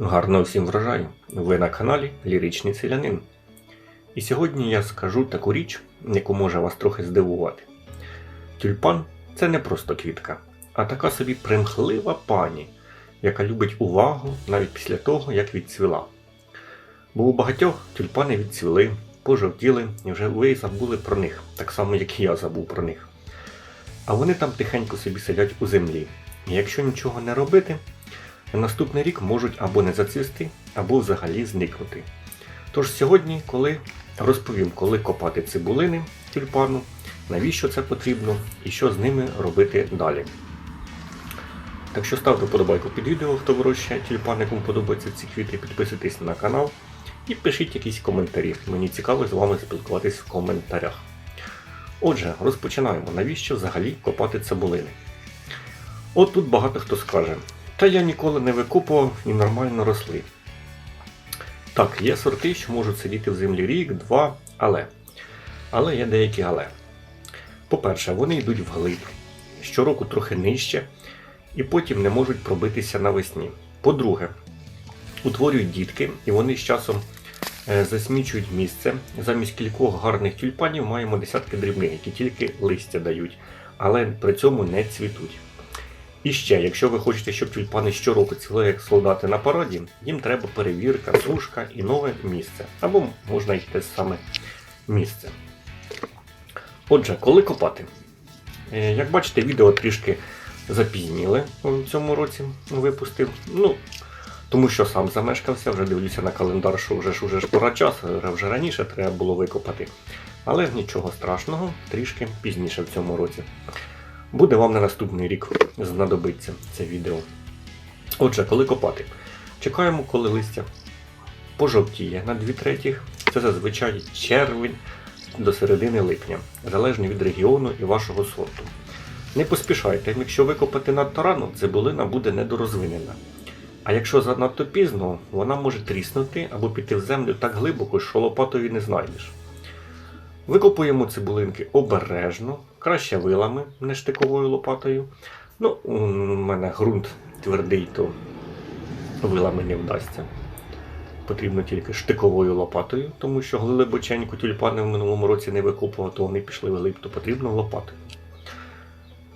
Гарного всім врожаю! Ви на каналі Ліричний Селянин. І сьогодні я скажу таку річ, яку може вас трохи здивувати. Тюльпан це не просто квітка, а така собі примхлива пані, яка любить увагу навіть після того, як відцвіла. Бо у багатьох тюльпани відцвіли, пожовтіли і вже ви забули про них, так само як і я забув про них. А вони там тихенько собі сидять у землі. І якщо нічого не робити, на наступний рік можуть або не зацвісти, або взагалі зникнути. Тож сьогодні, коли розповім, коли копати цибулини тюльпану, навіщо це потрібно і що з ними робити далі. Так що ставте вподобайку під відео, хто вирощує тюльпани, кому подобаються ці квіти, підписуйтесь на канал і пишіть якісь коментарі. Мені цікаво з вами спілкуватись в коментарях. Отже, розпочинаємо. Навіщо взагалі копати цибулини? От тут багато хто скаже, та я ніколи не викопував і нормально росли. Так, є сорти, що можуть сидіти в землі рік, два, але. Але є деякі але. По-перше, вони йдуть вглиб, щороку трохи нижче, і потім не можуть пробитися навесні. По-друге, утворюють дітки, і вони з часом е, засмічують місце. Замість кількох гарних тюльпанів маємо десятки дрібних, які тільки листя дають, але при цьому не цвітуть. І ще, якщо ви хочете, щоб тюльпани щороку цвіли як солдати на параді, їм треба перевірка, сушка і нове місце. Або можна й те саме місце. Отже, коли копати? Е, Як бачите, відео трішки запізніли в цьому році випустив. Ну, тому що сам замешкався, вже дивлюся на календар, що вже ж уже пора часу, вже раніше треба було викопати. Але нічого страшного, трішки пізніше в цьому році. Буде вам на наступний рік знадобиться це відео. Отже, коли копати? Чекаємо, коли листя пожовтіє на 2 третіх. Це зазвичай червень до середини липня, залежно від регіону і вашого сорту. Не поспішайте, якщо викопати надто рано, цибулина буде недорозвинена. А якщо занадто пізно, вона може тріснути або піти в землю так глибоко, що лопатою не знайдеш. Викопуємо цибулинки обережно, краще вилами, не штиковою лопатою. Ну, у мене ґрунт твердий, то вилами не вдасться. Потрібно тільки штиковою лопатою, тому що глибоченько тюльпани в минулому році не викопував, то вони пішли вглиб, то потрібно лопатою.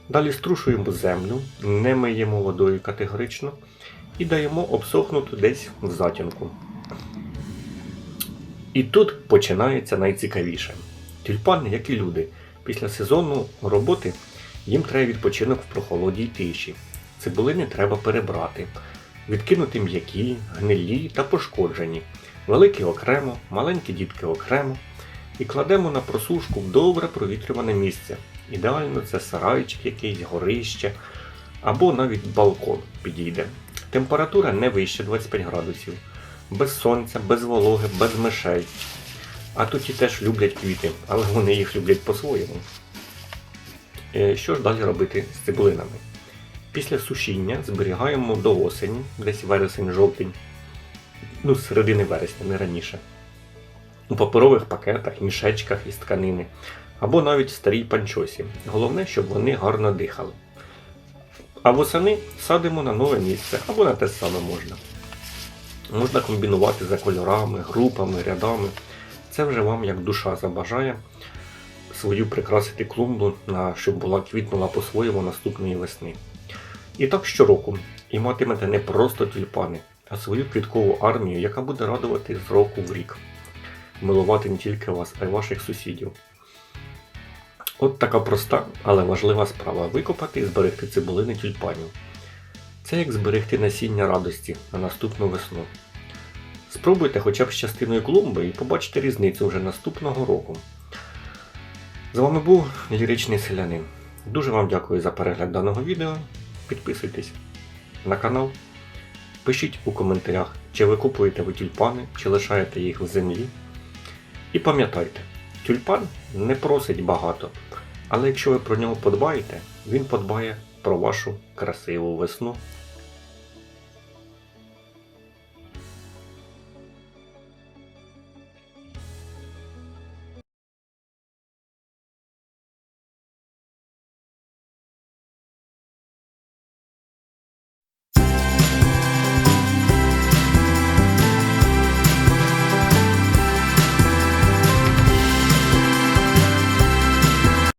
Далі струшуємо землю, не миємо водою категорично і даємо обсохнути десь в затінку. І тут починається найцікавіше. Тюльпани, як і люди, після сезону роботи їм треба відпочинок в прохолоді й тиші. Цибулини треба перебрати, відкинути м'які, гнилі та пошкоджені, великі окремо, маленькі дітки окремо, і кладемо на просушку в добре провітрюване місце. Ідеально це сарайчик якийсь, горище або навіть балкон підійде. Температура не вище 25 градусів, без сонця, без вологи, без мишей. А тут і теж люблять квіти, але вони їх люблять по-своєму. Е, Що ж далі робити з цибулинами? Після сушіння зберігаємо до осені, десь вересень-жовтень, ну, з середини вересня, не раніше. У паперових пакетах, мішечках із тканини, або навіть в старій панчосі. Головне, щоб вони гарно дихали. А восени садимо на нове місце, або на те саме можна. Можна комбінувати за кольорами, групами, рядами. Це вже вам як душа забажає свою прикрасити клумбу, щоб була квітнула по-своєму наступної весни. І так щороку. І матимете не просто тюльпани, а свою квіткову армію, яка буде радувати з року в рік. Милувати не тільки вас, а й ваших сусідів. От така проста, але важлива справа викопати і зберегти цибулини тюльпанів. Це як зберегти насіння радості на наступну весну. Спробуйте хоча б з частиною клумби і побачите різницю вже наступного року. З вами був Ліричний Селянин. Дуже вам дякую за перегляд даного відео. Підписуйтесь на канал. Пишіть у коментарях, чи ви купуєте ви тюльпани, чи лишаєте їх в землі. І пам'ятайте, тюльпан не просить багато, але якщо ви про нього подбаєте, він подбає про вашу красиву весну